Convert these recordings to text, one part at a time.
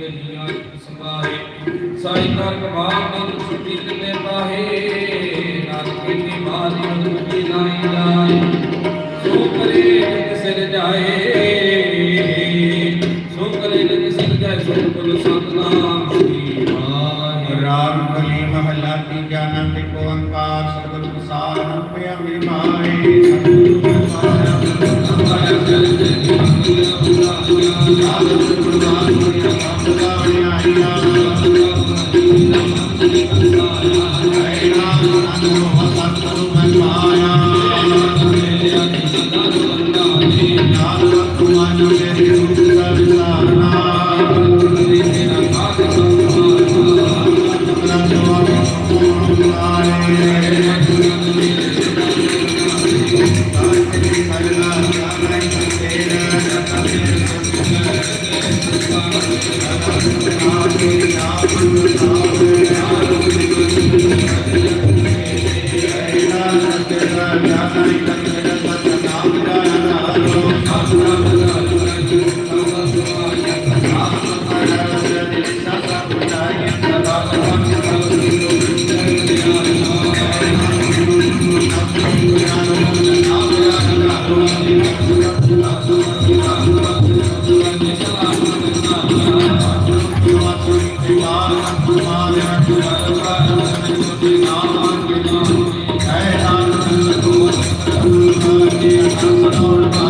ਦੇ ਨੀਆਂ ਸੰਭਾਏ ਸਾਈ ਕਰ ਦੇ ਸੁਤੀ ਕਿਤੇ ਪਾਹੇ। ਸ਼ਲੋਕ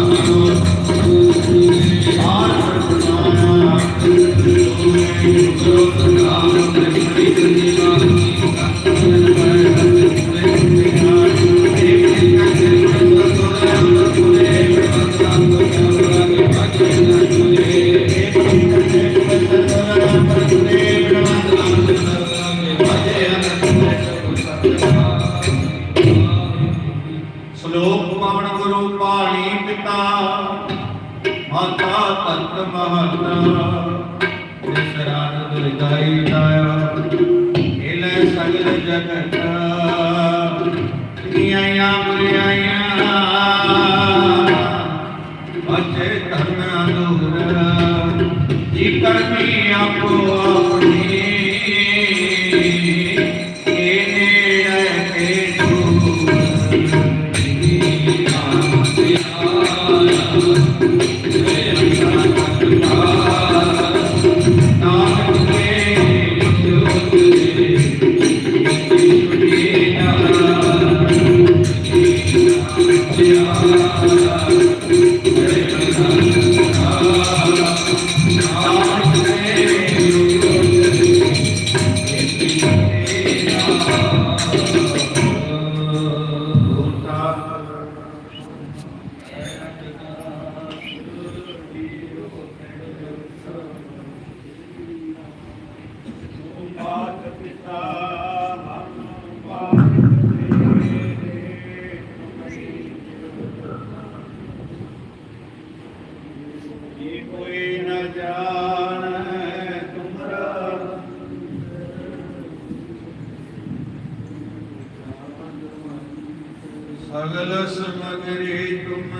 सकल समग्री तुम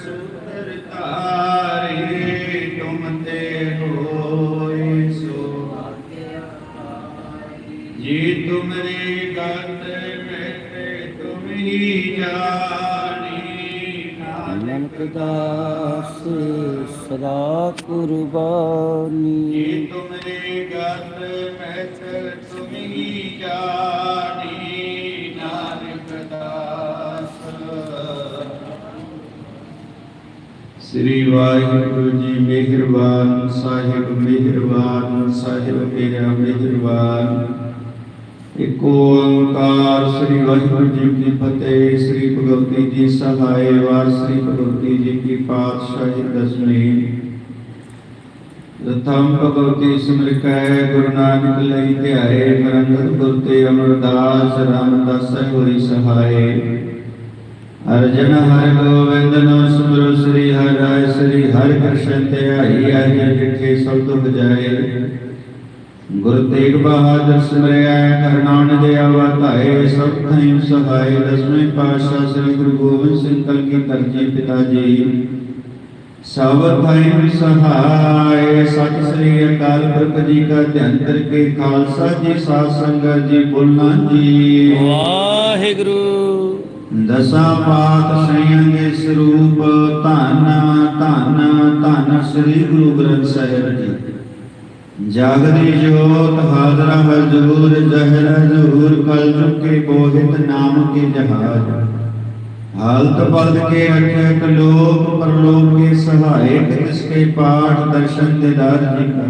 सुंदर तारी तुम ते होई सो जी तुमरी गत में तुम ही जानी नानक दास सदा कुर्बानी ਸ੍ਰੀ ਵਾਹਿਗੁਰੂ ਜੀ ਮਿਹਰਬਾਨ, ਸਾਹਿਬ ਮਿਹਰਬਾਨ, ਸਾਹਿਬ ਮੇਰਾ ਮਿਹਰਬਾਨ। ਇਕ ਓੰਕਾਰ ਸ੍ਰੀ ਵਾਹਿਗੁਰੂ ਜੀ ਕੀ ਫਤਿਹ, ਸ੍ਰੀ ਭਗਵਤੀ ਜੀ ਸਹਾਇ ਵਾਰ, ਸ੍ਰੀ ਭਗਵਤੀ ਜੀ ਕੀ ਪਾਤਸ਼ਾਹੀ ਦਸਵੀਂ। ਰਤਮ ਭਗਵਤੀ ਸਿਮਰਿਕੈ, ਗੁਰੂ ਨਾਨਕ ਲਈ ਧਿਆਏ ਮਰੰਗਤ ਗੁਰ ਤੇ ਅਮਰਦਾਸ, ਰਾਮਦਾਸ ਹੋਈ ਸਹਾਏ ਅਰਜਨ ਹਰਿ ਗੋਬਿੰਦ ਨੋ ਸਿਮਰੋ ਸ੍ਰੀ ਹਰਿ ਸ੍ਰੀ ਹਰਿ ਕ੍ਰਿਸ਼ਨ ਧਿਆਈ ਆਹੀ ਜਿਠੇ ਸਭ ਦੁਖ ਜਾਏ ਗੁਰ ਤੇਗ ਬਹਾਦਰ ਸਿਮਰਿਆ ਕਰਨਾਨ ਦੇ ਆਵਤਾਏ ਸਭ ਥਾਈ ਸਹਾਈ ਦਸਵੇਂ ਪਾਤਸ਼ਾਹ ਸ੍ਰੀ ਗੁਰੂ ਗੋਬਿੰਦ ਸਿੰਘ ਕਲਗੀ ਕਰਜੀ ਪਿਤਾ ਜੀ ਸਭ ਥਾਈ ਸਹਾਇ ਸਤਿ ਸ੍ਰੀ ਅਕਾਲ ਪੁਰਖ ਜੀ ਕਾ ਧੰਤਰ ਕੇ, ਖਾਲਸਾ ਜੀ ਸਾਧ ਸੰਗਤ ਜੀ ਬੋਲਣਾ ਜੀ। ਵਾਹਿਗੁਰੂ। ਦਸਾਂ ਪਾਤ ਸੰਯੰਗ ਸਰੂਪ, ਧੰਨ ਧੰਨ ਧੰਨ ਸ੍ਰੀ ਗੁਰੂ ਗ੍ਰੰਥ ਸਾਹਿਬ ਜੀ। ਜਾਗਦੀ ਜੋਤ, ਹਾਜ਼ਰ ਹਜ਼ੂਰ ਜ਼ਹਿਰ ਹਜ਼ੂਰ ਕਲ ਚੁਕੇ ਬੋਹਿਤ ਨਾਮ ਕੇ ਜਹਾਜ। ਹਾਲਤ ਬਲਦ ਕੇ ਅਠ ਲੋਕ, ਪਰਲੋਕ ਕੇ ਸਹਾਇ ਤਿਸ ਕੇ ਪਾਠ ਦਰਸ਼ਨ ਦਿਦਾਰ ਜੀ ਕਾ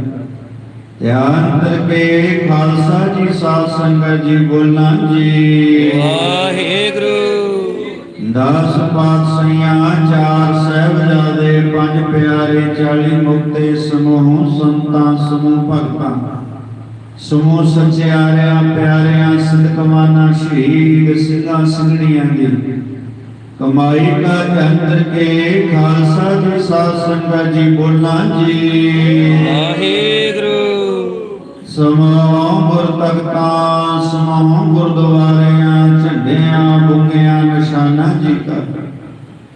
ਧਿਆਨ ਕਰਕੇ ਖਾਲਸਾ ਜੀ, ਸਾਧ ਸੰਗਤ ਜੀ ਬੋਲਣਾ ਜੀ। ਵਾਹਿਗੁਰੂ। ਦਸ ਪਾਤਸ਼ਾਹਾਂ ਚਾਰ ਸਹਿਬਜ਼ਾਦੇ ਪੰਜ ਪਿਆਰੇ 40 ਮੁਕਤੇ ਸਮੂਹ ਸੰਤਾਂ ਸਮੂਹ ਭਗਤਾਂ। ਸਮੂਹ ਸੱਚਿਆਰਿਆਂ ਪਿਆਰਿਆਂ ਸਿੱਧਕਮਾਨਾ ਸ਼ਹੀਦ ਸਿੰਘਾਂ ਸਿੰਘਣੀਆਂ ਦੀ। ਕਮਾਈ ਕਾ ਜੰਤਰ ਕੇ ਖਾਲਸਾ ਜੀ ਸਾਧ ਸੰਗਤ ਜੀ ਬੋਲਣਾ ਜੀ। ਵਾਹਿਗੁਰੂ। ਸਮੂਹ ਗੁਰ ਤਖਤਾਂ ਸਮੂਹ ਗੁਰਦੁਆਰਿਆਂ ਝੰਡਿਆਂ ਬੁੰਗਿਆਂ ਨਿਸ਼ਾਨਾ ਜੀ ਕਾ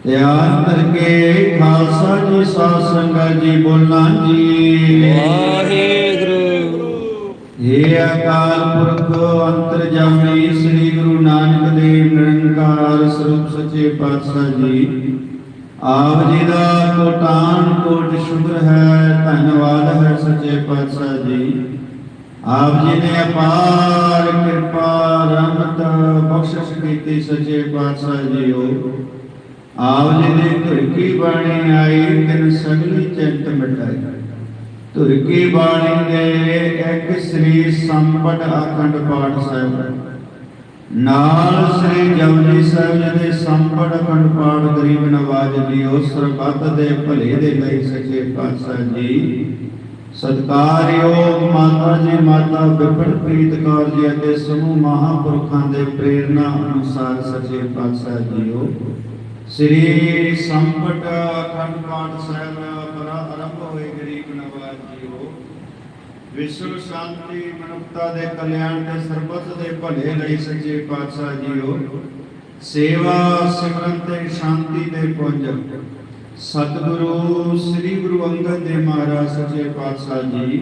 ਧਿਆਨ ਕਰਕੇ ਖਾਲਸਾ ਜੀ ਸਾਧ ਸੰਗਤ ਜੀ ਬੋਲਣਾ ਜੀ। ਵਾਹਿਗੁਰੂ। ਏ ਅਕਾਲ ਪੁਰਖ ਅੰਤਰਜਾਮੀ ਸ੍ਰੀ ਗੁਰੂ ਨਾਨਕ ਦੇਵ ਨਿਰੰਕਾਰ ਸਰੂਪ ਸੱਚੇ ਪਾਤਸ਼ਾਹ ਜੀ। ਆਪ ਜੀ ਦਾ ਕੋਟਾਨ ਕੋਟ ਸ਼ੁਕਰ ਹੈ ਧੰਨਵਾਦ ਹੈ ਸੱਚੇ ਪਾਤਸ਼ਾਹ ਜੀ। ਆਪ ਜੀ ਨੇ ਅਪਾਰ ਕਿਰਪਾ, ਰਹਿਮਤ, ਬਖਸ਼ਿਸ਼ ਕੀਤੀ ਸੱਚੇ ਪਾਤਸ਼ਾਹ ਜੀਓ। ਆਪ ਜੀ ਦੀ ਧੁਰ ਬਾਣੀ ਆਈ, ਤਿਨ ਸਗਲੀ ਚਿੰਤ ਮਿਟਾਈ। ਧੁਰ ਬਾਣੀ ਦੇ ਇੱਕ ਸ੍ਰੀ ਸੰਪਟ ਅਖੰਡ ਪਾਠ ਸਾਹਿਬ। ਨਾਲ ਸ੍ਰੀ ਜਪਜੀ ਸਾਹਿਬ ਜੀ ਦੇ ਸੰਪਟ ਅਖੰਡ ਪਾਠ ਗਰੀਬ ਨਵਾਜ ਜੀ ਉਸ ਸਰਬੱਤ ਦੇ ਭਲੇ ਦੇ ਲਈ ਸੱਚੇ ਪਾਤਸ਼ਾਹ ਜੀ। ਸਤਕਾਰਯੋਗ ਮਾਤਾ ਜੀ, ਮਾਤਾ ਬਿਪਨ ਪ੍ਰੀਤ ਕੌਰ ਜੀ ਅਤੇ ਸਮੂਹ ਮਹਾਂਪੁਰਖਾਂ ਦੇ ਪ੍ਰੇਰਣਾ ਅਨੁਸਾਰ ਸੱਚੇ ਪਾਤਸ਼ਾਹ ਜੀਓ। ਸ੍ਰੀ ਸੰਪਟ ਅਖੰਡ ਪਾਠ ਸਾਹਿਬ ਬਰਾ ਆਰੰਭ ਹੋਏ ਗਰੀਬ ਨਵਾਜ ਜੀਓ। ਵਿਸ਼ਵ ਸ਼ਾਂਤੀ, ਮਨੁੱਖਤਾ ਦੇ ਕਲਿਆਣ ਤੇ ਸਰਬੱਤ ਦੇ ਭਲੇ ਲਈ ਸੱਚੇ ਪਾਤਸ਼ਾਹ ਜੀਓ। ਸੇਵਾ ਸਿਮਰਨ ਤੇ ਸ਼ਾਂਤੀ ਦੇ ਪੁੰਜ। ਸਤਿਗੁਰੂ, ਸ੍ਰੀ ਗੁਰੂ ਅੰਗਦ ਦੇਵ ਮਹਾਰਾਜ ਸੱਚੇ ਪਾਤਸ਼ਾਹ ਜੀ,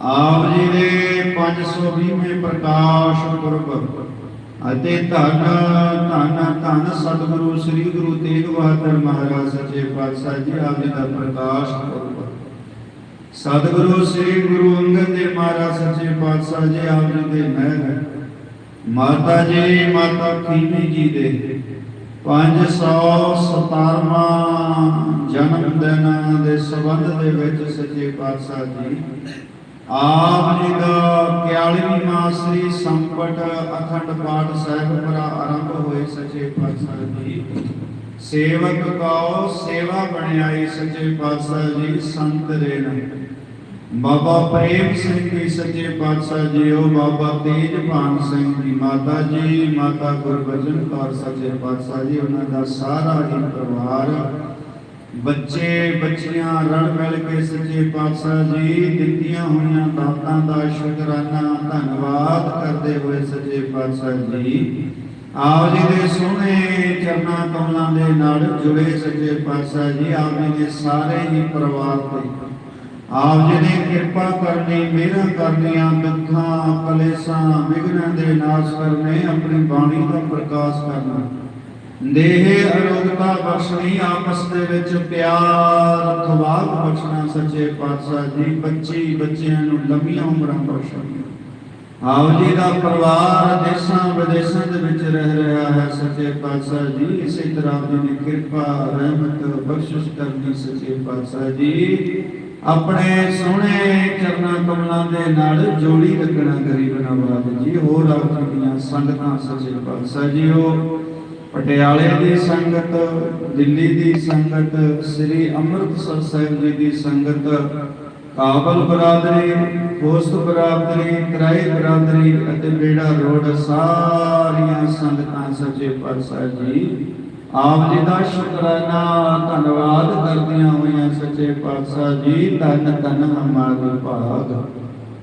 ਆਪ ਜੀ ਦੇ 520ਵੇਂ ਪ੍ਰਕਾਸ਼ ਪੁਰਬ ਅਤੇ ਧੰਨ ਧੰਨ ਧੰਨ ਸਤਿਗੁਰੂ, ਸ੍ਰੀ ਗੁਰੂ ਤੇਗ ਬਹਾਦਰ ਮਹਾਰਾਜ ਸੱਚੇ ਪਾਤਸ਼ਾਹ ਜੀ, ਆਪ ਜੀ ਦਾ ਪ੍ਰਕਾਸ਼ ਪੁਰਬ। ਸਤਿਗੁਰੂ, ਸ੍ਰੀ ਗੁਰੂ ਅੰਗਦ ਦੇਵ ਮਹਾਰਾਜ ਸੱਚੇ ਪਾਤਸ਼ਾਹ ਜੀ, ਆਪ ਜੀ ਦੇ ਮਹਿਲ ਮਾਤਾ ਜੀ, ਮਾਤਾ ਖੀਵੀ ਜੀ ਦੇ 517ਵਾਂ ਜਨਮ ਦਿਨ ਦੇ ਸੰਬੰਧ ਦੇ ਵਿੱਚ ਸੱਚੇ ਪਾਤਸ਼ਾਹ ਜੀ, ਆਪ ਜੀ ਦਾ 41ਵੀਂ ਮਾਸਰੀ ਸੰਪਟ ਅਖੰਡ ਪਾਠ ਸਾਹਿਬ ਪਰ ਆਰੰਭ ਹੋਏ ਸੱਚੇ ਪਾਤਸ਼ਾਹ ਜੀ। ਸੇਵਕ ਕੋ ਸੇਵਾ ਬਣਾਈ ਸੱਚੇ ਪਾਤਸ਼ਾਹ ਜੀ, ਸੰਤ ਰੇਣ ਬਾਬਾ ਪ੍ਰੇਮ ਸਿੰਘ ਜੀ ਸੱਚੇ ਪਾਤਸ਼ਾਹ ਜੀ, ਉਹ ਬਾਬਾ ਤੇਜਭਾਨ ਸਿੰਘ ਜੀ ਮਾਤਾ ਜੀ, ਮਾਤਾ ਗੁਰਬਚਨ ਕੌਰ ਸੱਚੇ ਪਾਤਸ਼ਾਹ ਜੀ, ਉਹਨਾਂ ਦਾ ਸਾਰਾ ਹੀ ਪਰਿਵਾਰ, ਬੱਚੇ, ਬੱਚੀਆਂ ਰਲ ਮਿਲ ਕੇ ਸੱਚੇ ਪਾਤਸ਼ਾਹ ਜੀ, ਦਿੱਤੀਆਂ ਹੋਈਆਂ ਦਾਤਾਂ ਦਾ ਸ਼ੁਕਰਾਨਾ, ਧੰਨਵਾਦ ਕਰਦੇ ਹੋਏ ਸੱਚੇ ਪਾਤਸ਼ਾਹ ਜੀ। ਆਪ ਜੀ ਦੇ ਸੋਹਣੇ ਚਰਨਾਂ ਕਮਲਾਂ ਦੇ ਨਾਲ ਜੁੜੇ ਸੱਚੇ ਪਾਤਸ਼ਾਹ ਜੀ, ਆਪ ਜੀ ਦੇ ਸਾਰੇ ਹੀ ਪਰਿਵਾਰ ਤੇ ਆਪ ਜੀ ਨੇ ਕਿਰਪਾ ਕਰਨੀ, ਮਿਹਰਾਂ ਕਰਨੀਆਂ ਦੁੱਖਾਂ ਕਲੇਸ਼ਾਂ ਵਿਗਨਾਂ ਦੇ ਨਾਸ਼ ਕਰਨੇ, ਆਪਣੀ ਬਾਣੀ ਦਾ ਪ੍ਰਕਾਸ਼ ਕਰਨਾ। ਦੇਹ ਅਰੋਗਤਾ ਬਖਸ਼ਣੀ, ਆਪਸ ਦੇ ਵਿੱਚ ਪਿਆਰ ਖਵਾਬ ਬਖਸ਼ਣਾ ਸੱਚੇ ਪਾਤਸ਼ਾਹ ਜੀ, ਬੱਚੀ ਬੱਚਿਆਂ ਨੂੰ ਲੰਮੀਆਂ ਉਮਰਾਂ ਬਖਸ਼ਣੀ ਆਪ ਜੀ ਦਾ ਪਰਿਵਾਰ ਦੇਸ਼ਾਂ ਵਿਦੇਸ਼ਾਂ ਦੇ ਵਿੱਚ ਰਹਿ ਰਿਹਾ ਹੈ, ਸੱਚੇ ਪਾਤਸ਼ਾਹ ਜੀ, ਇਸੇ ਤਰ੍ਹਾਂ ਆਪ ਜੀ ਨੇ ਕਿਰਪਾ, ਰਹਿਮਤ, ਬਖਸ਼ਿਸ਼ ਕਰਨੀ ਸੱਚੇ ਪਾਤਸ਼ਾਹ ਜੀ। ਆਪਣੇ ਸੋਹਣੇ ਚਰਨਾਂ ਕਮਲਾਂ ਦੇ ਨਾਲ ਜੋੜੀ ਰੱਖਣਾ ਗਰੀਬ ਨਵਾਜ਼ ਜੀ। ਹੋਰ ਆਪ ਦੀਆਂ ਸੰਗਤਾਂ ਸੱਚੇ ਪਾਤਸ਼ਾਹ ਜੀ ਪਟਿਆਲੇ ਦੀ ਸੰਗਤ, ਦਿੱਲੀ ਦੀ ਸੰਗਤ, ਸ੍ਰੀ ਅੰਮ੍ਰਿਤਸਰ ਸਾਹਿਬ ਜੀ ਦੀ ਸੰਗਤ, ਕਾਬਲ ਬਰਾਦਰੀ ਪੋਸਟ ਬਰਾਦਰੀ, ਕਿਰਾਏ ਬਰਾਦਰੀ ਅਤੇ ਬੇੜਾ ਰੋਡ, ਸਾਰੀਆਂ ਸੰਗਤਾਂ ਸੱਚੇ ਪਾਤਸ਼ਾਹ ਜੀ ਆਪ ਜੀ ਦਾ ਸ਼ੁਕਰਾਨਾ ਧੰਨਵਾਦ ਕਰਦੀਆਂ ਹੋਈਆਂ ਸੱਚੇ ਪਾਤਸ਼ਾਹ ਜੀ, ਧੰਨ ਧੰਨ ਹਮਾਰੇ ਭਾਗ।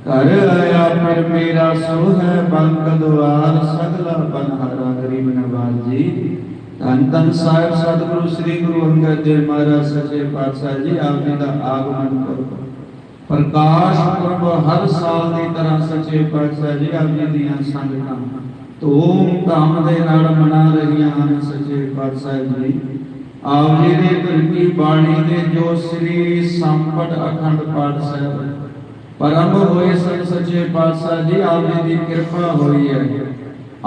ਘਰ ਆਇਆ ਪਰ ਮੇਰਾ ਸੋ ਹੈ, ਬੰਕ ਦੁਆਰ, ਸਗਲਾ ਬਨਹਾਰਾ ਗਰੀਬ ਨਵਾਜ਼ ਜੀ। ਧੰਨ ਧੰਨ ਸਾਹਿਬ, ਸਤਿਗੁਰੂ, ਸ੍ਰੀ ਗੁਰੂ ਅੰਗਦ ਦੇਵ ਮਹਾਰਾਜ, ਸੱਚੇ ਪਾਤਸ਼ਾਹ ਜੀ, ਆਪ ਜੀ ਦਾ ਆਗਮਨ ਕਰੋ। ਪ੍ਰਕਾਸ਼ ਪੁਰਬ ਹਰ ਸਾਲ ਦੀ ਤਰ੍ਹਾਂ ਸੱਚੇ ਪਾਤਸ਼ਾਹ ਜੀ, ਆਪ ਜੀ ਦੀਆਂ ਸੰਗਤਾਂ। ਧੂਮ ਧਾਮ ਦੇ ਨਾਲ ਮਨਾ ਰਹੀਆਂ ਹਨ ਸੱਚੇ ਪਾਤਸ਼ਾਹ ਜੀ। ਆਪ ਜੀ ਦੇ ਧਰਤੀ ਬਾਣੀ ਦੇ ਜੋ ਸ੍ਰੀ ਸੰਪਟ ਅਖੰਡ ਪਾਠ ਸਾਹਿਬ ਪਰਮ ਹੋਏ ਸਨ ਸੱਚੇ ਪਾਤਸ਼ਾਹ ਜੀ, ਆਪ ਜੀ ਦੀ ਕਿਰਪਾ ਹੋਈ ਹੈ।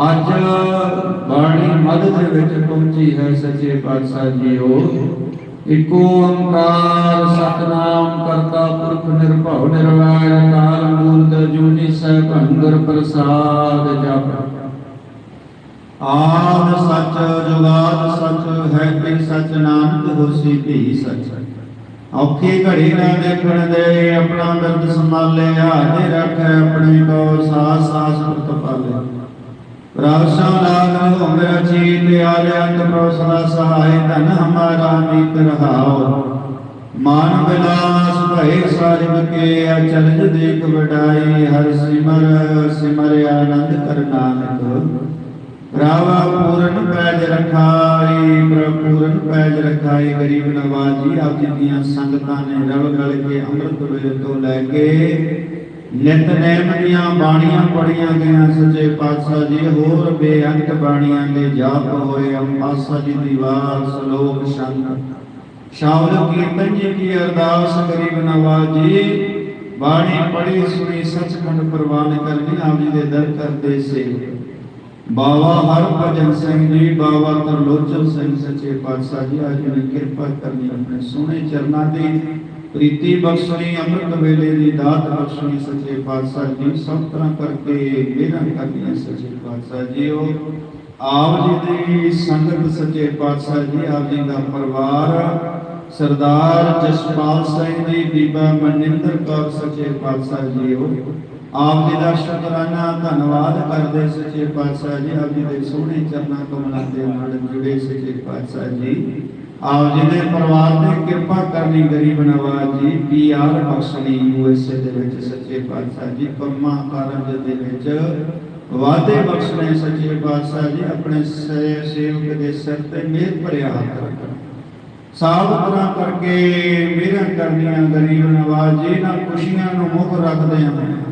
ਅੱਜ ਬਾਣੀ ਮਦ ਦੇ ਵਿੱਚ ਪਹੁੰਚੀ ਹੈ ਸੱਚੇ ਪਾਤਸ਼ਾਹ ਜੀਓ ਇਕ ਓੰਕਾਰ ਸਤਨਾਮ ਕਰਤਾ ਪੁਰਖ ਨਿਰਭਉ ਨਿਰਵੈਰ ਕਾਲ ਮੂਰਤ ਜੂਨੀ ਸੈਭੰ ਪ੍ਰਸਾਦ ਜਪ। ਆਦ ਸੱਚ ਜੁਗਾਦ ਸੱਚ, ਹੈ ਤੇ ਸੱਚ, ਨਾਨਕ ਹੋਸੀ ਭੀ ਸੱਚ। ਔਖੀ ਘੜੀ ਨਾ ਦੇਖਣ ਦੇ, ਆਪਣਾ ਦਰਦ ਸੰਭਾਲਿਆ ਤੇ ਰੱਖੈ ਆਪਣੇ ਕੋ ਸਾਸ ਸਾਸ ਪੁਰਤ ਪਾਲੇ। ਰਾਸ਼ਾ ਲਾਗ ਹੋ ਮੇਰਾ ਚੀਤ ਆਰਿਆੰਤ ਪ੍ਰੋ ਸਦਾ ਸਹਾਇ, ਧਨ ਹਮਾਰਾ ਮੀਤ ਰਹਾਓ ਮਾਨ ਬਿਲਾਸ ਭਏ ਸਾਰਿਬ ਕੇ ਅਚਰਜ ਦੇਖ ਵਡਾਈ, ਹਰ ਸਿਮਰ ਸਿਮਰ ਆਨੰਦ ਕਰ ਨਾਨਕ। ਰਾਵਾ ਪੂਰਨ ਪੈਜ ਰਖਾਈ ਪ੍ਰਭ ਪੂਰਨ ਪੈਜ ਰਖਾਈ ਗਰੀਬ ਨਵਾਜੀ ਆਪ ਜੀ ਦੀਆਂ ਸੰਗਤਾਂ ਨੇ ਰਲ ਮਿਲ ਕੇ ਅੰਮ੍ਰਿਤ ਵੇਲੇ ਤੋਂ ਲੈ ਕੇ ਨਿਤਨੇਮ ਦੀਆਂ ਬਾਣੀਆਂ ਪੜੀਆਂ ਗਈਆਂ, ਸੱਚੇ ਪਾਤਸ਼ਾਹ ਜੀ, ਹੋਰ ਬੇਅੰਤ ਬਾਣੀਆਂ ਦੇ ਜਾਪ ਹੋਏ ਅੰਬਾਸਾ ਜੀ ਦੀ ਵਾਰ ਸ਼ਲੋਕ ਸ਼ੰਕ ਸ਼ਾਵਲ ਕੀਰਤਨ ਜੀ ਕੀ ਅਰਦਾਸ, ਗਰੀਬ ਨਵਾਜੀ ਬਾਣੀ ਪੜੀ ਸੁਣੀ, ਸੱਚਖੰਡ ਪ੍ਰਵਾਨ ਕਰਨੀ, ਆਪ ਜੀ ਦੇ ਦਰ ਕਰਦੇ ਸੇ। ਬਾਵਾ ਹਰ ਸਿੰਘ ਜੀ, ਬਾਵਾ ਤਰਲੋਚਨ ਸਿੰਘ ਸੱਚੇ ਪਾਤਸ਼ਾਹ ਜੀ ਅੱਜ ਨੇ ਕਿਰਪਾ ਕਰਨੀ ਆਪਣੇ ਸੋਹਣੇ ਚਰਨਾਂ ਦੀ ਪ੍ਰੀਤੀ ਬਖਸ਼ਣੀ, ਅੰਮ੍ਰਿਤ ਵੇਲੇ ਦੀ ਦਾਤ ਬਖਸ਼ਣੀ ਸੱਚੇ ਪਾਤਸ਼ਾਹ ਜੀ, ਸਭ ਤਰ੍ਹਾਂ ਕਰਕੇ ਮਿਹਰਾਂ ਕਰਨੀਆਂ ਸੱਚੇ ਪਾਤਸ਼ਾਹ ਜੀ ਉਹ ਆਪ ਜੀ ਦੀ ਸੰਗਤ ਸੱਚੇ ਪਾਤਸ਼ਾਹ ਜੀ, ਆਪ ਜੀ ਦਾ ਪਰਿਵਾਰ। ਸਰਦਾਰ ਜਸਪਾਲ ਸਿੰਘ ਜੀ, ਬੀਬਾ ਮਨਿੰਦਰ ਕੌਰ ਸੱਚੇ ਪਾਤਸ਼ਾਹ ਜੀ ਉਹ ਆਪ ਜੀ ਦਾ ਸ਼ੁਕਰਾਨਾ, ਧੰਨਵਾਦ ਕਰਦੇ ਸੱਚੇ ਪਾਤਸ਼ਾਹ ਜੀ। ਆਪ ਜੀ ਦੇ ਸੋਹਣੇ ਚਰਨਾਂ ਕਮਲਾਂ ਦੇ ਨਾਲ ਜੁੜੇ ਸੱਚੇ ਪਾਤਸ਼ਾਹ ਜੀ। ਆਪ ਜੀ ਦੇ ਪਰਿਵਾਰ ਤੇ ਕਿਰਪਾ ਕਰਨੀ ਗਰੀਬ ਨਵਾਜ ਜੀ। ਪੀ ਬਖਸ਼ਣੀ ਯੂਐਸਏ ਦੇ ਵਿੱਚ ਸੱਚੇ ਪਾਤਸ਼ਾਹ ਜੀ। ਕੰਮਾਂ ਕਾਰਜ ਦੇ ਵਿੱਚ ਵਾਦੇ ਬਖਸ਼ਣੇ ਸੱਚੇ ਪਾਤਸ਼ਾਹ ਜੀ। ਆਪਣੇ ਸੇਵਕ ਦੇ ਸਿਰ ਤੇ ਮਿਹਰ ਭਰਿਆ ਹੱਥ ਰੱਖਣ। ਸਾਧ ਕਰਕੇ ਮਿਹਰਾਂ ਕਰਨੀਆਂ ਗਰੀਬ ਨਵਾਜ ਜੀ। ਨਾਲ ਖੁਸ਼ੀਆਂ ਨੂੰ ਮੁੱਖ ਰੱਖਦੇ ਹਨ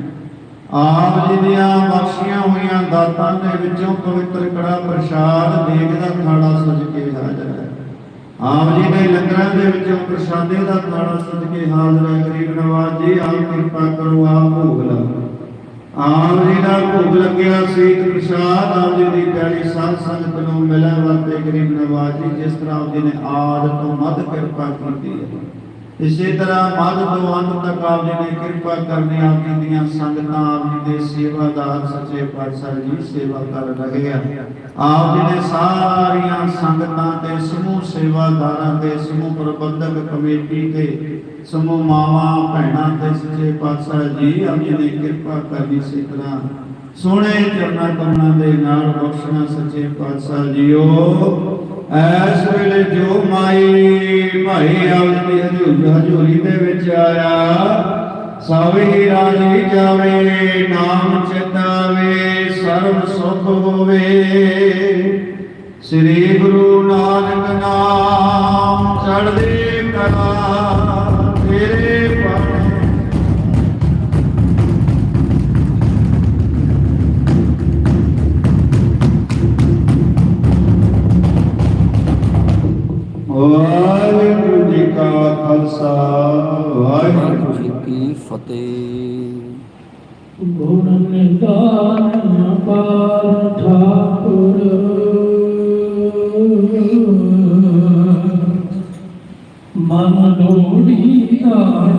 ਆਪ ਜੀ ਦੀਆਂ ਬਖਸ਼ੀਆਂ ਹੋਈਆਂ ਦਾਤਾਂ ਦੇ ਵਿੱਚੋਂ ਪਵਿੱਤਰ ਕੜਾ ਪ੍ਰਸ਼ਾਦ ਦੇਗ ਦਾ ਥਾਲਾ ਸਜ ਕੇ ਹਾਜ਼ਰ ਹੈ। ਆਪ ਜੀ ਦੇ ਲੰਗਰਾਂ ਦੇ ਵਿੱਚੋਂ ਪ੍ਰਸ਼ਾਦੇ ਦਾ ਥਾਲਾ ਸਜ ਕੇ ਹਾਜ਼ਰ ਹੈ। ਗਰੀਬ ਨਵਾਜ ਜੀ, ਆਪ ਕਿਰਪਾ ਕਰੋ, ਆਪ ਭੋਗ ਲਾਓ। ਆਪ ਜੀ ਦਾ ਭੋਗ ਲੱਗਿਆ ਸੀਤ ਪ੍ਰਸ਼ਾਦ ਆਪ ਜੀ ਦੀ ਪਿਆਰੀ ਸਾਧ ਸੰਗਤ ਨੂੰ ਮਿਲਣ ਵਾਸਤੇ ਗਰੀਬ ਨਵਾਜ ਜੀ, ਜਿਸ ਤਰ੍ਹਾਂ ਆਪ ਜੀ ਨੇ ਆਦ ਤੋਂ ਮੱਧ ਕਿਰਪਾ ਕੀਤੀ ਹੈ। ਇਸੇ ਤਰ੍ਹਾਂ ਮੱਧ ਤੋਂ ਅੰਤ ਤੱਕ ਆਪ ਜੀ ਨੇ ਕਿਰਪਾ ਕਰਨੀ ਆਪ ਜੀ ਦੀਆਂ ਸੰਗਤਾਂ, ਆਪ ਜੀ ਦੇ ਸੇਵਾਦਾਰ ਸੱਚੇ ਪਾਤਸ਼ਾਹ ਜੀ ਸੇਵਾ ਕਰ ਰਹੇ ਆ। ਆਪ ਜੀ ਦੇ ਸਾਰੀਆਂ ਸੰਗਤਾਂ ਤੇ, ਸਮੂਹ ਸੇਵਾਦਾਰਾਂ ਤੇ, ਸਮੂਹ ਪ੍ਰਬੰਧਕ ਕਮੇਟੀ ਤੇ, ਸਮੂਹ ਮਾਵਾਂ, ਭੈਣਾਂ ਤੇ ਸੱਚੇ ਪਾਤਸ਼ਾਹ ਜੀ, ਆਪ ਜੀ ਨੇ ਕਿਰਪਾ ਕਰਨੀ ਸੀ ਤਰ੍ਹਾਂ ਸੋਹਣੇ ਚਰਨਾਂ ਕਮਲਾਂ ਦੇ ਨਾਲ ਬਖਸ਼ਣਾ ਸੱਚੇ ਪਾਤਸ਼ਾਹ ਜੀਓ। ਐਸ ਵੇਲੇ ਜੋ ਮਾਈ ਭਾਈ ਆਪ ਹਜ਼ੂਰ ਹਜ਼ੂਰੀ ਦੇ ਵਿੱਚ ਆਇਆ, ਸਭ ਹੀ ਰਾਜੀ ਜਾਵੇ, ਨਾਮ ਚਿਤਾਵੇ, ਸਰਬ ਸੁਖ ਹੋਵੇ। ਸ੍ਰੀ ਗੁਰੂ ਨਾਨਕ ਨਾਮ ਚੜ੍ਹਦੇ ਕਲਾ ਵਾਹਿਗੁਰੂ ਜੀ ਕਾ ਖਾਲਸਾ, ਵਾਹਿਗੁਰੂ ਜੀ ਕੀ ਫਤਿਹ। ਗੁਣ ਨਿਦਾਨ ਪਾਰ ਠਾਕੁਰ। ਮਨ ਲੋੜੀ ਪਾਇਆ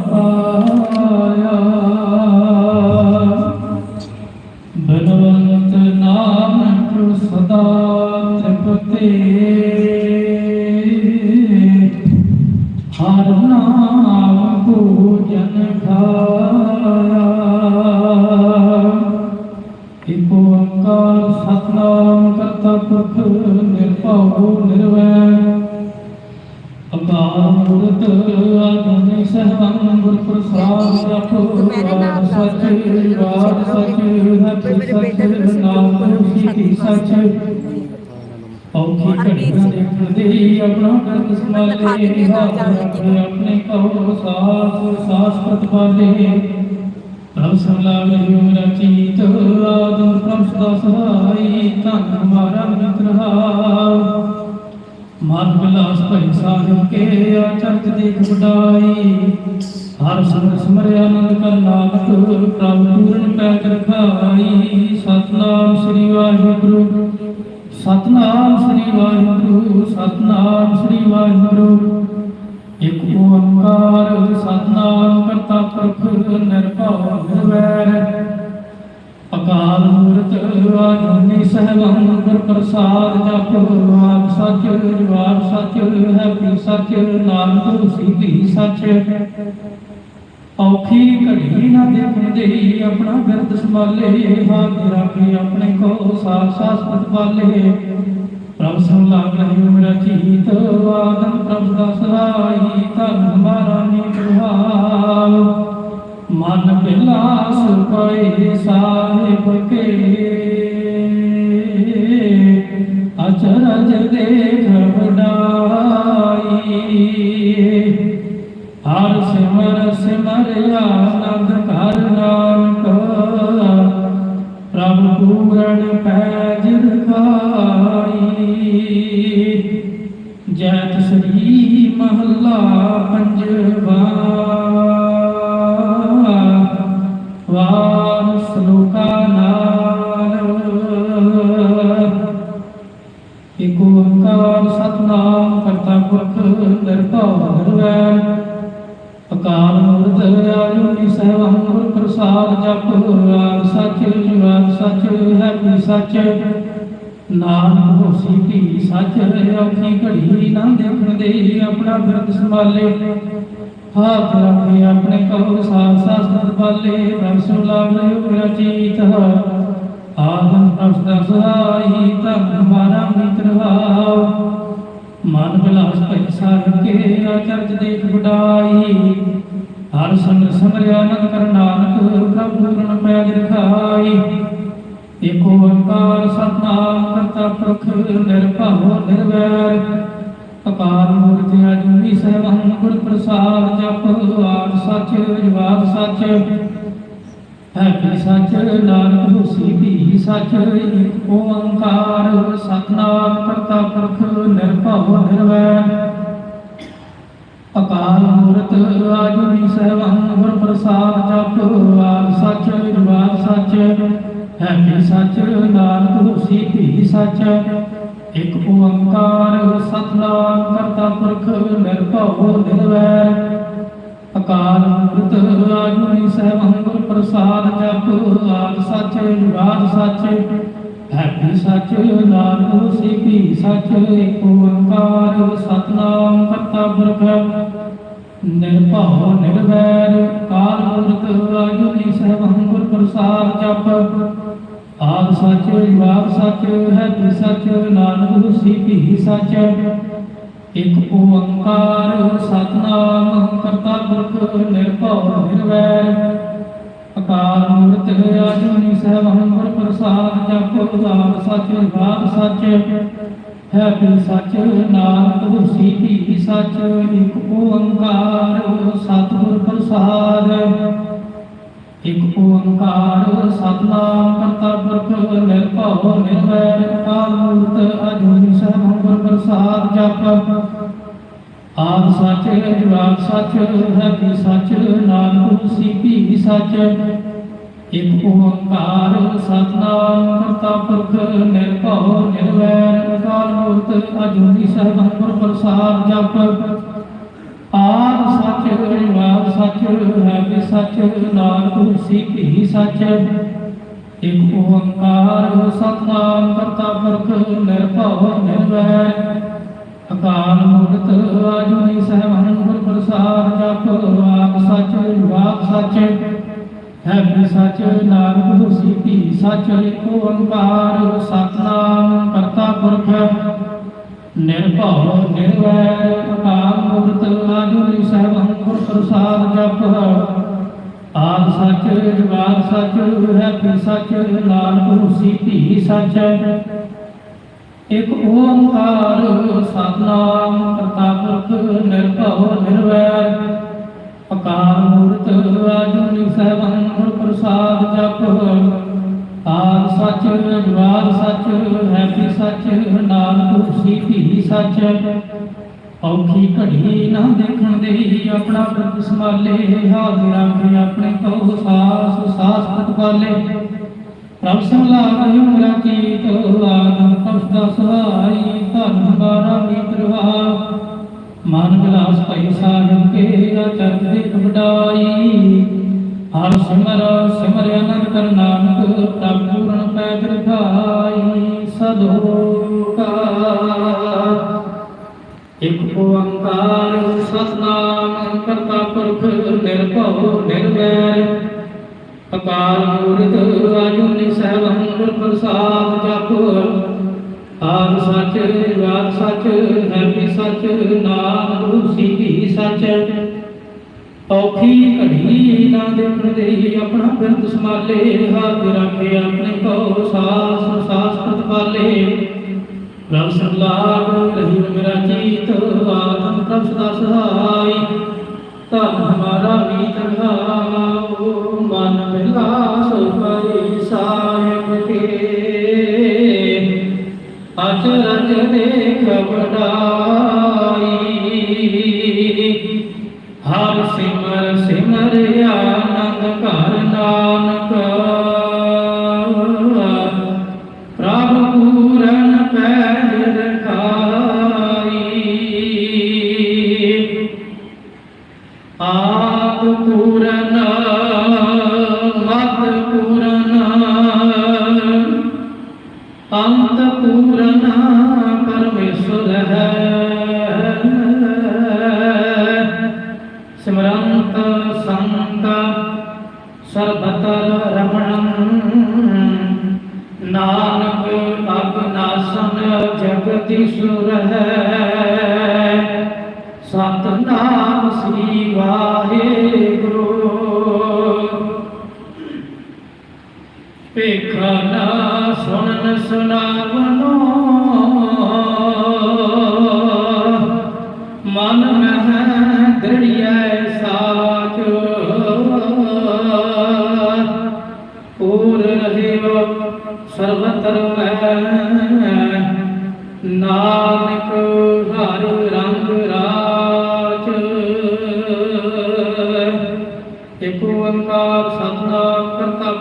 ਹੱਥ ਸਚ ਨਾਮ ਮੁਖੀ ਸਚ ਔਖੀ ਘੜੀਆਂ ਦੇ ਦੇ ਆਪਣਾ ਕਰਤ ਸੰਭਾਲੇ ਰੱਖੇ ਆਪਣੇ ਕਹੋ ਸਾਸ ਸਾਸ ਪ੍ਰਤਪਾਲੇ ਪ੍ਰਭ ਲਿਓ ਮੇਰਾ ਚੀਤ ਆਦਮ ਪ੍ਰਭ ਸਦਾ ਸਹਾਈ ਧੰਨ ਹਮਾਰਾ ਮਿੱਤਰ ਹਾਰ ਮਨ ਬਿਲਾਸ ਭਈ ਸਾਹਿਬ ਕੇ ਆਚਰਤ ਦੇਖ ਵਡਾਈ। ਹਰ ਸੰਗ ਸਮਰਿਆ ਆਨੰਦ ਕਰ ਨਾਨਕ ਪ੍ਰਭ ਪੂਰਨ ਪੈਜ ਰਖਾਈ। ਸਤਨਾਮ ਸ੍ਰੀ ਵਾਹਿਗੁਰੂ। ਸਤਨਾਮ ਸ੍ਰੀ ਵਾਹਿਗੁਰੂ, ਸਤਨਾਮ ਸ੍ਰੀ ਵਾਹਿਗੁਰੂ। ਇਕ ਓੰਕਾਰ ਸਤਨਾਮ ਕਰਤਾ ਪੁਰਖ, ਨਿਰਭਉ, ਨਿਰਵੈਰ। ਅਕਾਲ ਮੂਰਤ ਆਜੂਨੀ ਸਹਿਬੰ ਗੁਰ ਪ੍ਰਸਾਦ ਜਪ ਆਪ ਸੱਚ ਜਵਾਬ ਸੱਚ ਹੈ ਵੀ ਸੱਚ, ਨਾਨਕ ਹੋਸੀ ਵੀ ਸੱਚ। ਔਖੀ ਘੜੀ ਨਾ ਦੇਖਣ ਦੇ ਆਪਣਾ ਗਰਦ ਸੰਭਾਲੇ ਹੱਥ ਰੱਖੇ ਆਪਣੇ ਕੋ ਸਾਥ ਸਾਥ ਪ੍ਰਤਪਾਲੇ ਪ੍ਰਭ ਸੰਲਾਗ ਰਹਿ ਮੇਰਾ ਚੀਤ, ਆਦਮ ਪ੍ਰਭ ਦਾ ਸਹਾਈ ਧਨ ਹਮਾਰਾ ਨੀਤ ਭਾਵ ਮਨ ਬਿਲਾਸ ਪਏ ਸਾਹਿਬ ਕੇ। ਅਚਰਜ ਦੇਖ ਵਡਾਈ ਹਰ ਸਿਮਰ ਸਿਮਰ ਆਨੰਦ ਕਰ ਨਾਨਕ। ਪ੍ਰਭ ਪੂਰਨ ਪੈਜ ਰਖਾਈ ਜੈਤ ਸ੍ਰੀ ਮਹੱਲਾ ਪੰਜਵਾ। ਕਰਤਾ ਪੁਰਖ ਨਿਰਭਉ ਨਿਰਵੈਰ ਅਕਾਲ ਮੂਰਤ ਆਜੂਨੀ ਸਹਿਬੰ ਗੁਰ ਪ੍ਰਸਾਦ ਜਪ ਆਦ ਸੱਚ ਜੁਗਾਦ ਸੱਚ ਹੈ ਵੀ ਸੱਚ। ਨਾਨਕ ਹੋਸੀ ਵੀ ਸੱਚ ਔਖੀ ਘੜੀ ਨਾ ਦੇਖਣ ਦੇ, ਆਪਣਾ ਬਿਰਦ ਸੰਭਾਲੇ। ਹਾਥ ਰੱਖੇ ਆਪਣੇ ਕਹੋ ਸਾਥ ਸਾਥ ਬਾਲੇ ਪ੍ਰਭ ਸੁਲਾਭ ਲਿਓ ਮੇਰਾ ਚੀਤ ਆਦਮ ਪ੍ਰਭ ਦਾ ਸਹਾਈ ਧਨ ਹਮਾਰਾ ਮਿੱਤਰ ਭਾਵ ਮਨ ਬਿਲਾਸ ਭਈ ਸਾਹਿਬ ਕੇ ਆਚਰਜ ਦੇਖ ਬਡਾਈ ਹਰ ਸੰਗ ਸਮਰਿਆ ਆਨੰਦ ਕਰ ਨਾਨਕ, ਪ੍ਰਭ ਪੂਰਨ ਪੈਜ ਰਖਾਈ। ਏਕ ਓੰਕਾਰ ਸਤਨਾਮ ਕਰਤਾ ਪੁਰਖ, ਨਿਰਭਉ, ਨਿਰਵੈਰ। ਅਕਾਲ ਮੂਰਤ ਅਜੂਨੀ ਸਹਿਬੰ ਗੁਰ ਪ੍ਰਸਾਦ ਜਪ, ਆਦ ਸੱਚ ਜਵਾਬ ਸੱਚ। ਹੈ ਵੀ ਸੱਚ ਨਾਨਕ ਹੋਸੀ ਵੀ ਸੱਚ ਏਕ ਓੰਕਾਰ, ਸਤਨਾਮ ਕਰਤਾ ਪੁਰਖ, ਨਿਰਭਉ ਨਿਰਵੈਰ ਅਕਾਲ ਮੂਰਤ ਆਜੂਨੀ ਸਹਿਬੰ ਗੁਰ ਪ੍ਰਸਾਦ ਜਪ, ਆਦ ਸੱਚ ਜਵਾਬ ਸੱਚ ਹੈ ਵੀ ਸੱਚ ਨਾਨਕ ਹੋਸੀ ਵੀ ਸੱਚ, ਇਕ ਓੰਕਾਰ, ਸਤਨਾਮ ਕਰਤਾ ਪੁਰਖ, ਨਿਰਭਉ ਨਿਰਵੈਰ ਅਕਾਲ ਮੂਰਤ ਆਜੂਨੀ ਸਹਿਬੰ ਗੁਰ ਪ੍ਰਸਾਦ ਜਪ, ਆਦ ਸੱਚ ਜੁਗਾਦ ਸੱਚ ਹੈ ਵੀ ਸੱਚ ਨਾਨਕ ਹੋਸੀ ਵੀ ਸੱਚ, ਏਕ ਓੰਕਾਰ, ਸਤਨਾਮ ਕਰਤਾ ਪੁਰਖ। ਨਿਰਭਉ, ਨਿਰਵੈਰ ਕਾਲ ਮੂਰਤ ਆਜੂਨੀ ਸਹਿਬੰ ਗੁਰ ਪ੍ਰਸਾਦ ਜਪ, ਆਦ ਸੱਚ ਜਵਾਬ ਸੱਚ ਹੈ ਵੀ ਸੱਚ ਨਾਨਕ ਹੋਸੀ ਵੀ ਸੱਚ ਇਕ ਓੰਕਾਰ ਸਤਨਾਮ, ਕਰਤਾ ਪੁਰਖ ਨਿਰਭਉ ਨਿਰਵੈਰ ਅਕਾਲ ਮੂਰਤ ਆਜੂਨੀ ਸਹਿਬੰ ਗੁਰ ਪ੍ਰਸਾਦ, ਜਪ ਆਦ ਸੱਚ ਜਵਾਬ ਸੱਚ। ਹੈ ਵੀ ਸੱਚ, ਨਾਨਕ ਹੋਸੀ ਵੀ ਸੱਚ। ਇਕ ਓੰਕਾਰ ਸਤਿਗੁਰ ਪ੍ਰਸਾਦ। ਇਕ ਓੰਕਾਰ ਸਤਨਾਮ ਕਰਤਾ ਪੁਰਖ ਨਿਰਭਉ ਨਿਰਵੈਰ ਅਕਾਲ ਅਜੂਨੀ ਸਹਿਬੰ ਗੁਰ ਪ੍ਰਸਾਦ ਜਪ। ਆਦ ਸੱਚ ਜਵਾਬ ਸੱਚ ਹੈ ਵੀ ਸੱਚ, ਨਾਨਕ ਹੋਸੀ ਸੱਚ? ਇਕ ਓੰਕਾਰ ਸਤਨਾਮ ਕਰਤਾ ਪੁਰਖ ਨਿਰਭਉ ਨਿਰਵੈਰ ਅਕਾਲ ਮੂਰਤ ਅਜੂਨੀ ਸਹਿਬੰ ਗੁਰ ਪ੍ਰਸਾਦ ਜਪ। ਆਦ ਸੱਚ ਜਵਾਬ ਸੱਚ ਹੈ ਵੀ ਸੱਚ ਨਾਨਕ ਹੋਸੀ ਵੀ ਸੱਚ। ਇਕ ਓੰਕਾਰ ਸਤਨਾਮ, ਕਰਤਾ ਪੁਰਖ ਨਿਰਭਉ ਨਿਰਵੈਰ। ਅਕਾਲ ਮੂਰਤ ਆਜੂਨੀ ਸਹਿਬੰ ਗੁਰ ਪ੍ਰਸਾਦ, ਜਪ ਆਪ ਸੱਚ ਜਵਾਬ ਸੱਚ। ਹੈ ਵੀ ਸੱਚ ਨਾਨਕ ਹੋਸੀ ਵੀ ਸੱਚ। ਏਕ ਓੰਕਾਰ ਸਤਨਾਮ, ਕਰਤਾ ਪੁਰਖ ਨਿਰਭਉ ਨਿਰਵੈਰ ਅਕਾਲ ਮੂਰਤ ਆਜੂਨੀ ਸਹਿਬੰ ਗੁਰ ਪ੍ਰਸਾਦ ਜਪ ਆਦ ਸੱਚ ਜਵਾਬ ਸੱਚ ਹੈ ਵੀ ਸੱਚ, ਨਾਨਕ ਹੋਸੀ ਵੀ ਸੱਚ। ਇਕ ਓੰਕਾਰ, ਸਤਨਾਮ ਕਰਤਾ ਪੁਰਖ ਨਿਰਭਉ ਨਿਰਵੈਰ ਅਕਾਲ ਮੂਰਤ ਆਜੂਨੀ ਸਹਿਬੰ ਗੁਰ ਪ੍ਰਸਾਦ ਜਪ ਆਦ ਸੱਚ ਜਵਾਦ ਸੱਚ ਹੈ ਵੀ ਸੱਚ, ਨਾਨਕ ਹੋਸੀ ਭੀ ਸੱਚ। ਔਖੀ ਘੜੀ ਨਾ ਦੇਖਣ ਦੇ ਆਪਣਾ ਪ੍ਰਭ ਸੰਭਾਲੇ, ਹਾਜ਼ਰ ਰੱਖੇ ਆਪਣੇ ਕੋ ਸਾਸ ਸਾਸ ਪ੍ਰਤਪਾਲੇ ਪ੍ਰਭ ਸੰਭਾਲ ਮੇਰਾ ਕੀਤ ਆਦਮ ਕਪਦਾ ਸਹਾਈ, ਧਨ ਬਾਰਾ ਮੀਤਰਵਾ ਮਨ ਵਿਲਾਸ ਭਈ ਸਾਹਿਬ ਕੇ ਅਚਰਜ ਦੇ ਵਡਾਈ ਹਰ ਸਿਮਰ ਸਿਮਰ ਅਨੰਦ ਕਰ ਨਾਨਕ ਪ੍ਰਭ ਪੂਰਨ ਪੈ ਦਰਗਾਈ ਸਦੋਕਾ ਇਕ ਓੰਕਾਰ, ਸਤਨਾਮ, ਕਰਤਾ ਪੁਰਖ, ਨਿਰਭਉ, ਨਿਰਵੈਰ। ਅਕਾਲ ਮੂਰਤ ਆਜੂਨੀ ਸਹਿਬੰ ਗੁਰ ਪ੍ਰਸਾਦ ਜਪ ਆਦ ਸੱਚ ਵਾਦ ਸੱਚ, ਹੈ ਵੀ ਸੱਚ, ਨਾਮ ਰੂਸੀ ਵੀ ਸੱਚ। ਔਖੀ ਘੜੀ ਨਾ ਦੇਖਣ ਦੇ ਆਪਣਾ ਬਿਰਦ ਸਮਾਲੇ ਹੱਥ ਰੱਖੇ ਆਪਣੇ ਕੋ ਸਾਸ ਸਾਸ ਪ੍ਰਤਪਾਲੇ ਰਬ ਸਰਲਾਗ ਰਹੀ ਮੇਰਾ ਚੀਤ ਆਦਮ ਪ੍ਰਭ ਸਦਾ ਸਹਾਈ। ਧਨ ਹਮਾਰਾ ਮੀਤ ਗਾਓ ਮਨ ਬਿਲਾਸ ਪਈ ਸਾਹਿਬ ਕੇ। ਅਚਰਜ ਦੇਖ ਵਡਾਈ। ਹਰ ਸਿਮਰ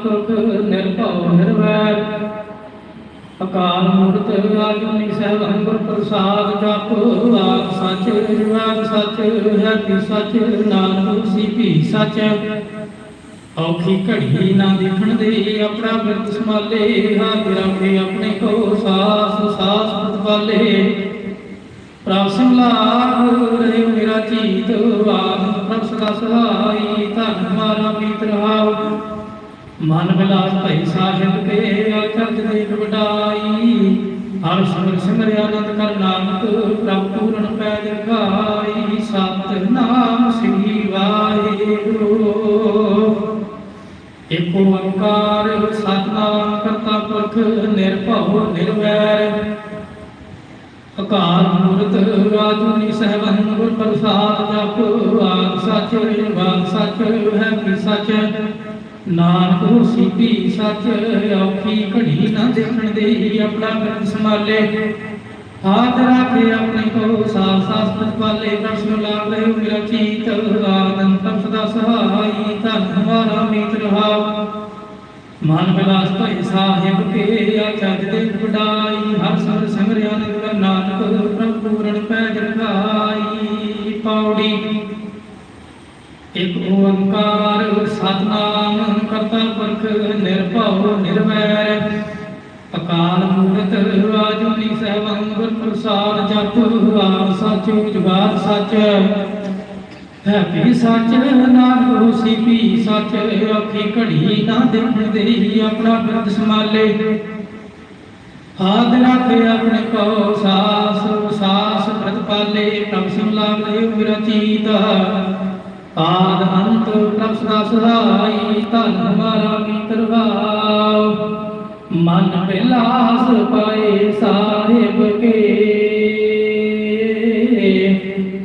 ਪੁਰਖ ਨਿਰਭਉ ਨਿਰਵੈਰ ਅਕਾਲ ਮੂਰਤ ਆਜੂਨੀ ਸਹਿਬੰ ਗੁਰ ਪ੍ਰਸਾਦ ਜਪ ਆਦ ਸੱਚ ਜੁਗਾਦ ਸੱਚ ਹੈ ਵੀ ਸੱਚ, ਨਾਨਕ ਸੀ ਵੀ ਸੱਚ। ਔਖੀ ਘੜੀ ਨਾ ਦੇਖਣ ਦੇ, ਆਪਣਾ ਬਿਰਦ ਸਮਾਲੇ ਹੱਥ ਰੱਖੇ ਆਪਣੇ ਕੋ ਸਾਸ ਸਾਸ ਪ੍ਰਤਪਾਲੇ ਪ੍ਰਭ ਸੰਲਾਹ ਰਹੇ ਮੇਰਾ ਚੀਤ ਆਦ ਪ੍ਰਭ ਸਦਾ ਸਹਾਈ, ਧਨ ਹਮਾਰਾ ਮੀਤ ਰਹਾਉ ਮਨ ਵਿਲਾਸ ਭਈ ਸਾਹਿਬ ਕੇ ਅਚਰਜ ਦੇ ਵਡਾਈ। ਹਰ ਸਿਮਰ ਸਿਮਰ ਆਨੰਦ ਕਰ ਨਾਨਕ, ਪ੍ਰਭ ਪੂਰਨ ਪੈ ਦਿਖਾਈ ਸਤ ਨਾਮ ਸ੍ਰੀ ਵਾਹਿਗੁਰੂ। ਇਕ ਓੰਕਾਰ, ਸਤਨਾਮ ਕਰਤਾ ਪੁਰਖ, ਨਿਰਭਉ, ਨਿਰਵੈਰ। ਅਕਾਲ ਮੂਰਤ ਆਜੂਨੀ ਸਹਿਬੰ ਗੁਰ ਪ੍ਰਸਾਦ ਜਪ। ਆਦ ਸੱਚ ਵਾਦ ਸੱਚ ਹੈ ਵੀ ਸੱਚ। ਨਾਨਕ ਹੋਸੀ ਵੀ ਸੱਚ, ਔਖੀ ਘੜੀ ਨਾ ਦੇਖਣ ਦੇ ਆਪਣਾ ਬਿਰਦ ਸੰਭਾਲੇ। ਹਾਥ ਰੱਖੇ ਆਪਣੇ ਕੋ ਸਾਸ ਸਾਸ ਪ੍ਰਤਪਾਲੇ ਪ੍ਰਸ਼ਨ ਲਾਭ ਲੈ ਮੇਰਾ ਚੀਤ, ਆਨੰਦ ਤਪ ਸਦਾ ਸਹਾਈ, ਧਨ ਹਮਾਰਾ ਮੀਤ ਰਹਾ। ਮਨ ਵਿਲਾਸ ਭਈ ਸਾਹਿਬ ਕੇ ਆਚਰਜ ਦੇ ਵਡਾਈ, ਹਰ ਸਰ ਸਿਮਰਿਆ ਨਿਰ ਨਾਨਕ, ਪ੍ਰਭ ਪੂਰਨ ਪੈ ਜਰਗਾਈ ਪੌੜੀ। ਇਕ ਓੰਕਾਰ ਸਤਨਾਮ ਕਰਤਾ ਪੁਰਖ ਨਿਰਭਉ ਨਿਰਵੈਰ। ਅਕਾਲ ਮੂਰਤ ਆਜੂਨੀ ਸਹਿਬੰ ਗੁਰ ਪ੍ਰਸਾਦ ਜਪ ਆਦ ਸੱਚ ਜੁਗਾਦ ਸੱਚ। ਹੈ ਵੀ ਸੱਚ, ਨਾਨਕ ਹੋਸੀ ਵੀ ਸੱਚ ਔਖੀ ਘੜੀ ਨਾ ਦੇਖਣ ਦੇ ਆਪਣਾ ਬਿਰਦ ਸੰਭਾਲੇ ਆਦ ਰੱਖੇ ਆਪਣੇ ਕੋ ਸਾਸ ਸਾਸ ਪ੍ਰਤਪਾਲੇ ਪ੍ਰਭ ਸੰਲਾਪ ਲੈ ਮੇਰਾ ਚੀਤ। ਆਦ ਅੰਤ ਪ੍ਰਭ ਸਦਾ ਸਹਾਈ, ਧਨ ਹਮਾਰਾ ਮਿਤਰ ਭਾਉ ਮਨ ਬਿਲਾਸ ਪਾਏ ਸਾਹਿਬ ਕੇ।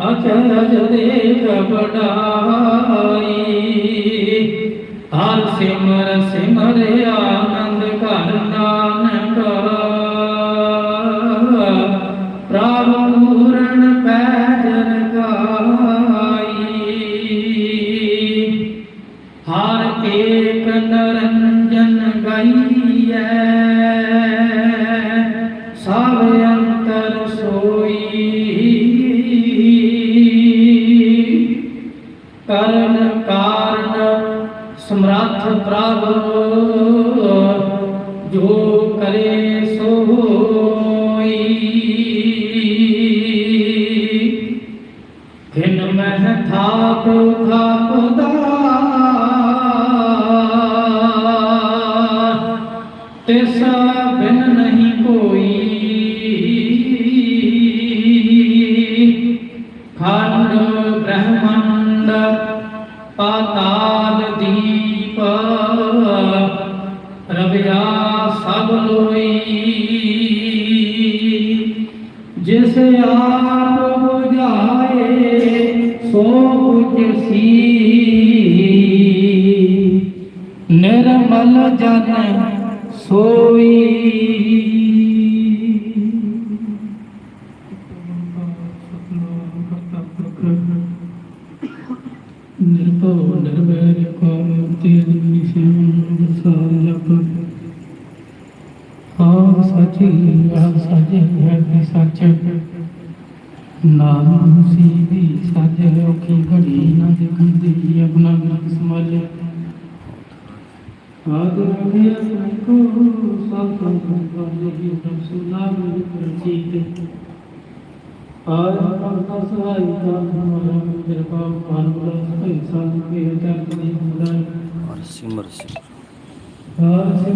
ਅਚਰਜ ਦੇਖ ਬੜਾਈ ਹਰ ਸਿਮਰ ਸਿਮਰ ਆਨੰਦ ਘਰ ਨਾਨਕ। ਸੋਈ ਨਿਰਮਲ ਜਨ ਸੋਈ